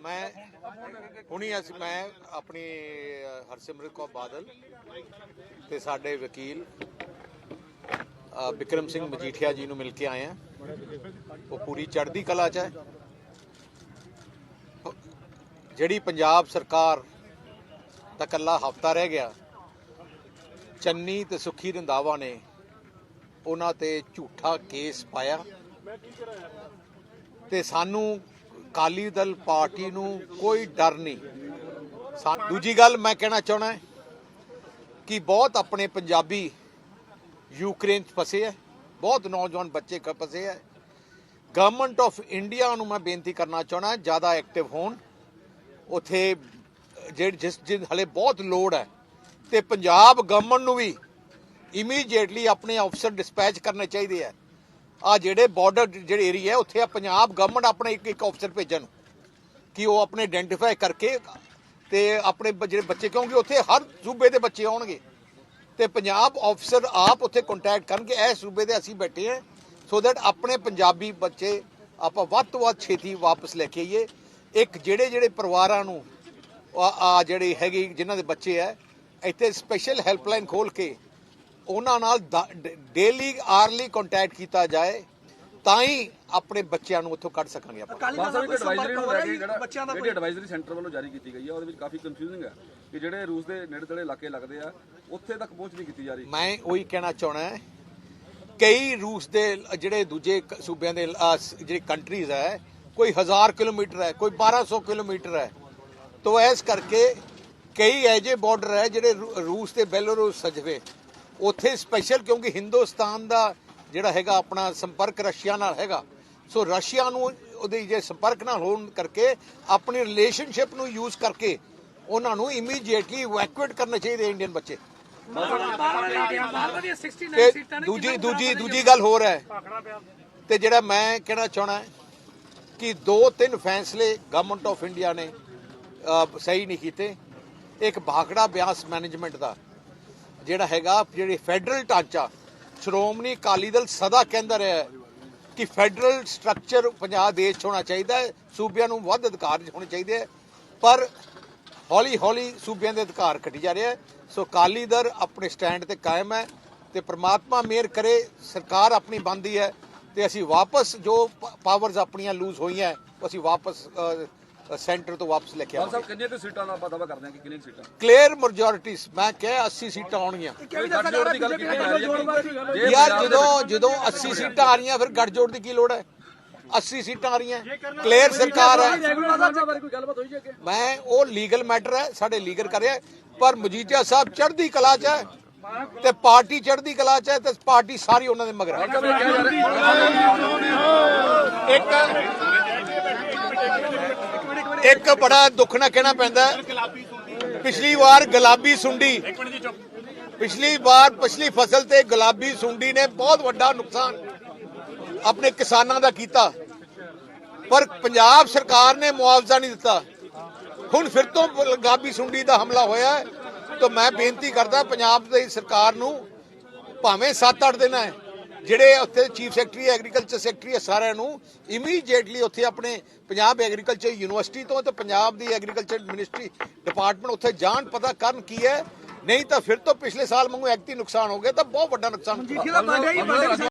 ਮੈਂ ਹੁਣੀ ਅਸੀਂ ਮੈਂ ਆਪਣੀ ਹਰਸਿਮਰਤ ਕੌਰ ਬਾਦਲ ਤੇ ਸਾਡੇ ਵਕੀਲ ਅ, ਵਿਕਰਮ ਸਿੰਘ ਮਜੀਠੀਆ ਜੀ ਨੂੰ ਮਿਲ ਕੇ ਆਏ ਆ ਉਹ ਪੂਰੀ ਚੜ੍ਹਦੀ ਕਲਾ ਚ ਹੈ। ਜਿਹੜੀ ਪੰਜਾਬ ਸਰਕਾਰ ਦਾ ਕੱਲਾ ਹਫਤਾ ਰਹਿ ਗਿਆ ਚੰਨੀ ਤੇ ਸੁਖੀ ਰੰਧਾਵਾ ਨੇ ਉਹਨਾਂ ਤੇ ਝੂਠਾ ਕੇਸ ਪਾਇਆ ਤੇ ਸਾਨੂੰ ਅਕਾਲੀ ਦਲ ਪਾਰਟੀ ਨੂੰ ਕੋਈ ਡਰ ਨਹੀਂ। ਦੂਜੀ ਗੱਲ ਮੈਂ ਕਹਿਣਾ ਚਾਹਣਾ ਕਿ ਬਹੁਤ ਆਪਣੇ ਪੰਜਾਬੀ ਯੂਕਰੇਨ 'ਚ ਫਸੇ ਹੈ, ਬਹੁਤ ਨੌਜਵਾਨ ਬੱਚੇ ਕ ਫਸੇ ਹੈ। ਗਵਰਨਮੈਂਟ ਆਫ ਇੰਡੀਆ ਨੂੰ ਮੈਂ ਬੇਨਤੀ ਕਰਨਾ ਚਾਹਣਾ ਜ਼ਿਆਦਾ ਐਕਟਿਵ ਹੋਣ। ਉਥੇ ਜਿਹੜੀ ਜਿਸ ਜਿਨ ਹਲੇ ਬਹੁਤ ਲੋੜ ਹੈ। ਤੇ ਪੰਜਾਬ ਗਵਰਨਮੈਂਟ ਨੂੰ ਵੀ ਇਮੀਡੀਏਟਲੀ ਆਪਣੇ ਅਫਸਰ ਡਿਸਪੈਚ ਕਰਨੇ ਚਾਹੀਦੇ ਆ ਆ ਜਿਹੜੇ ਬਾਰਡਰ ਜਿਹੜੇ ਏਰੀਆ ਹੈ, ਉੱਥੇ ਆ ਪੰਜਾਬ ਗਵਰਨਮੈਂਟ ਆਪਣੇ ਇੱਕ ਇੱਕ ਅਫਸਰ ਭੇਜਣ ਕਿ ਉਹ ਆਪਣੇ ਆਇਡੈਂਟੀਫਾਈ ਕਰਕੇ ਤੇ ਆਪਣੇ ਜਿਹੜੇ ਬੱਚੇ, ਕਿਉਂਕਿ ਉੱਥੇ ਹਰ ਸੂਬੇ ਦੇ ਬੱਚੇ ਆਉਣਗੇ ਤੇ ਪੰਜਾਬ ਅਫਸਰ ਆਪ ਉੱਥੇ ਕੰਟੈਕਟ ਕਰਨਗੇ, ਇਹ ਸੂਬੇ ਦੇ ਅਸੀਂ ਬੈਠੇ ਹਾਂ ਸੋ ਦੈਟ ਆਪਣੇ ਪੰਜਾਬੀ ਬੱਚੇ ਆਪਾਂ ਵੱਧ ਤੋਂ ਵੱਧ ਛੇਤੀ ਵਾਪਸ ਲੈ ਕੇ ਆਈਏ। ਇੱਕ ਜਿਹੜੇ ਜਿਹੜੇ ਪਰਿਵਾਰਾਂ ਨੂੰ ਆ ਜਿਹੜੇ ਹੈਗੇ, ਜਿਨ੍ਹਾਂ ਦੇ ਬੱਚੇ ਹੈ ਇੱਥੇ ਸਪੈਸ਼ਲ ਹੈਲਪਲਾਈਨ ਖੋਲ ਕੇ ਉਹਨਾਂ ਨਾਲ ਡੇਲੀ ਆਰਲੀ ਕੰਟੈਕਟ ਕੀਤਾ ਜਾਏ ਤਾਂ ਹੀ ਆਪਣੇ ਬੱਚਿਆਂ ਨੂੰ ਉੱਥੋਂ ਕੱਢ ਸਕਾਂਗੇ ਆਪਾਂ। ਅਕਾਲੀ ਦਲ ਦਾ ਕੋਈ ਐਡਵਾਈਜ਼ਰੀ ਨੂੰ ਲੈ ਕੇ ਜਿਹੜਾ ਬੱਚਿਆਂ ਦਾ ਜਿਹੜੀ ਕੋਈ? ਐਡਵਾਈਜ਼ਰੀ ਸੈਂਟਰ ਵੱਲੋਂ ਜਾਰੀ ਕੀਤੀ ਗਈ ਹੈ ਉਹਦੇ ਵਿੱਚ ਕਾਫੀ ਕਨਫਿਊਜ਼ਿੰਗ ਹੈ ਕਿ ਜਿਹੜੇ ਰੂਸ ਦੇ ਨੇੜੇ ਤੇੜੇ ਇਲਾਕੇ ਲੱਗਦੇ ਆ ਉੱਥੇ ਤੱਕ ਪਹੁੰਚ ਨਹੀਂ ਕੀਤੀ ਜਾ ਰਹੀ। ਮੈਂ ਉਹੀ ਕਹਿਣਾ ਚਾਹਣਾ ਹੈ ਕਈ ਰੂਸ ਦੇ ਜਿਹੜੇ ਦੂਜੇ ਸੂਬਿਆਂ ਦੇ ਜਿਹੜੇ ਕੰਟਰੀਜ਼ ਹੈ ਕੋਈ 1000 ਕਿਲੋਮੀਟਰ ਹੈ ਕੋਈ 1200 ਕਿਲੋਮੀਟਰ ਹੈ ਤੋ ਇਸ ਕਰਕੇ ਕਈ ਐਜੇ ਬਾਰਡਰ ਹੈ ਜਿਹੜੇ ਰੂਸ ਤੇ ਬੈਲਾਰੂਸ ਸਜਵੇ। ਉੱਥੇ ਸਪੈਸ਼ਲ ਕਿਉਂਕਿ ਹਿੰਦੁਸਤਾਨ ਦਾ ਜਿਹੜਾ ਹੈਗਾ ਆਪਣਾ ਸੰਪਰਕ ਰਸ਼ੀਆ ਨਾਲ ਹੈਗਾ। ਸੋ ਰਸ਼ੀਆ ਨੂੰ ਉਹਦੇ ਜੇ ਸੰਪਰਕ ਨਾਲ ਹੋਣ ਕਰਕੇ ਆਪਣੀ ਰਿਲੇਸ਼ਨਸ਼ਿਪ ਨੂੰ ਯੂਜ਼ ਕਰਕੇ ਉਹਨਾਂ ਨੂੰ ਇਮੀਡੀਏਟਲੀ ਇਵੈਕੂਏਟ ਕਰਨੇ ਚਾਹੀਦੇ ਇੰਡੀਅਨ ਬੱਚੇ। ਦੂਜੀ ਦੂਜੀ ਦੂਜੀ ਗੱਲ ਹੋਰ ਹੈ। ਤੇ ਜਿਹੜਾ ਮੈਂ ਕਹਿਣਾ ਚਾਹਣਾ ਕਿ ਦੋ ਤਿੰਨ ਫੈਸਲੇ ਗਵਰਨਮੈਂਟ ਆਫ ਇੰਡੀਆ ਨੇ ਸਹੀ ਨਹੀਂ ਕੀਤੇ। ਇੱਕ ਭਾਖੜਾ ਬਿਆਸ ਮੈਨੇਜਮੈਂਟ ਦਾ। ਜਿਹੜਾ ਹੈਗਾ, ਜਿਹੜੀ ਫੈਡਰਲ ਢਾਂਚਾ, ਸ਼੍ਰੋਮਣੀ ਅਕਾਲੀ ਦਲ ਸਦਾ ਕਹਿੰਦਾ ਰਿਹਾ ਕਿ ਫੈਡਰਲ ਸਟਰਕਚਰ ਪੰਜਾਬ ਦੇਸ਼ 'ਚ ਹੋਣਾ ਚਾਹੀਦਾ ਹੈ, ਸੂਬਿਆਂ ਨੂੰ ਵੱਧ ਅਧਿਕਾਰ ਹੋਣੇ ਚਾਹੀਦੇ ਹੈ, ਪਰ ਹੌਲੀ ਹੌਲੀ ਸੂਬਿਆਂ ਦੇ ਅਧਿਕਾਰ ਘਟੀ ਜਾ ਰਿਹਾ ਹੈ। ਸੋ ਅਕਾਲੀ ਦਲ ਆਪਣੇ ਸਟੈਂਡ ਤੇ ਕਾਇਮ ਹੈ ਤੇ ਪ੍ਰਮਾਤਮਾ ਮਿਹਰ ਕਰੇ, ਸਰਕਾਰ ਆਪਣੀ ਬੰਦੀ ਹੈ ਤੇ ਅਸੀਂ ਵਾਪਸ ਜੋ ਪਾਵਰਸ ਆਪਣੀਆਂ ਲੂਜ਼ ਹੋਈਆਂ ਅਸੀਂ ਵਾਪਸ ਸੈਂਟਰ ਤੋਂ ਵਾਪਸ ਲੈ ਕੇ ਆਵਾਂਗੇ ਸਾਹਿਬ ਕਿੰਨੇ ਤੇ ਸੀਟਾਂ ਦਾ ਆਪਾਂ ਦਾਵਾ ਕਰਦੇ ਹਾਂ ਕਿ ਕਿੰਨੀਆਂ ਕੁ ਸੀਟਾਂ? ਕਲੀਅਰ ਮੈਜੋਰਿਟੀਜ਼ ਮੈਂ ਕਿਹਾ 80 ਸੀਟਾਂ ਆਉਣਗੀਆਂ। ਕਿ ਯਾਰ ਜਦੋਂ ਜਦੋਂ 80 ਸੀਟਾਂ ਆ ਰਹੀਆਂ ਫਿਰ ਗੱਠਜੋੜ ਦੀ ਕੀ ਲੋੜ ਹੈ? 80 ਸੀਟਾਂ ਆ ਰਹੀਆਂ। ਕਲੀਅਰ ਸਰਕਾਰ ਹੈ। ਬਾਰੇ ਕੋਈ ਗੱਲਬਾਤ ਹੋਈ ਜੀ ਅੱਗੇ? ਮੈਂ ਉਹ ਲੀਗਲ ਮੈਟਰ ਹੈ ਸਾਡੇ ਲੀਗਲ ਕਰ ਰਿਹਾ ਪਰ ਮਜੀਠੀਆ ਸਾਹਿਬ ਚੜ੍ਹਦੀ ਕਲਾ 'ਚ ਹੈ ਤੇ ਪਾਰਟੀ ਚੜ੍ਹਦੀ ਕਲਾ 'ਚ ਹੈ ਤੇ ਪਾਰਟੀ ਸਾਰੀ ਉਹਨਾਂ ਦੇ ਮਗਰ ਹੈ। ਇੱਕ ਇੱਕ ਬੜਾ ਦੁੱਖ ਨਾਲ ਕਹਿਣਾ ਪੈਂਦਾ। ਪਿਛਲੀ ਵਾਰ ਗੁਲਾਬੀ ਸੁੰਡੀ। ਪਿਛਲੀ ਵਾਰ ਪਿਛਲੀ ਫਸਲ ਤੇ ਗੁਲਾਬੀ ਸੁੰਡੀ ਨੇ ਬਹੁਤ ਵੱਡਾ ਨੁਕਸਾਨ ਆਪਣੇ ਕਿਸਾਨਾਂ ਦਾ ਕੀਤਾ। ਪਰ ਪੰਜਾਬ ਸਰਕਾਰ ਨੇ ਮੁਆਵਜ਼ਾ ਨਹੀਂ ਦਿੱਤਾ। ਹੁਣ ਫਿਰ ਤੋਂ ਗੁਲਾਬੀ ਸੁੰਡੀ ਦਾ ਹਮਲਾ ਹੋਇਆ ਹੈ। ਤਾਂ ਮੈਂ ਬੇਨਤੀ ਕਰਦਾ ਪੰਜਾਬ ਦੀ ਸਰਕਾਰ ਨੂੰ ਭਾਵੇਂ 7-8 ਦਿਨ ਹੈ ਜਿਹੜੇ ਉੱਥੇ ਚੀਫ ਸੈਕਟਰੀ ਐਗਰੀਕਲਚਰ ਸੈਕਟਰੀ ਹੈ ਸਾਰਿਆਂ ਨੂੰ ਇਮੀਡੀਏਟਲੀ ਉੱਥੇ ਆਪਣੇ ਪੰਜਾਬ ਐਗਰੀਕਲਚਰ ਯੂਨੀਵਰਸਿਟੀ ਤੋਂ ਤੇ ਪੰਜਾਬ ਦੀ ਐਗਰੀਕਲਚਰ ਮਿਨਿਸਟਰੀ ਡਿਪਾਰਟਮੈਂਟ ਉੱਥੇ ਜਾਣ ਪਤਾ ਕਰਨ ਕੀ ਹੈ। ਨਹੀਂ ਤਾਂ ਫਿਰ ਤੋਂ ਪਿਛਲੇ ਸਾਲ ਵਾਂਗੂ ਐਕਟੀ ਨੁਕਸਾਨ ਹੋ ਗਿਆ ਤਾਂ ਬਹੁਤ ਵੱਡਾ ਨੁਕਸਾਨ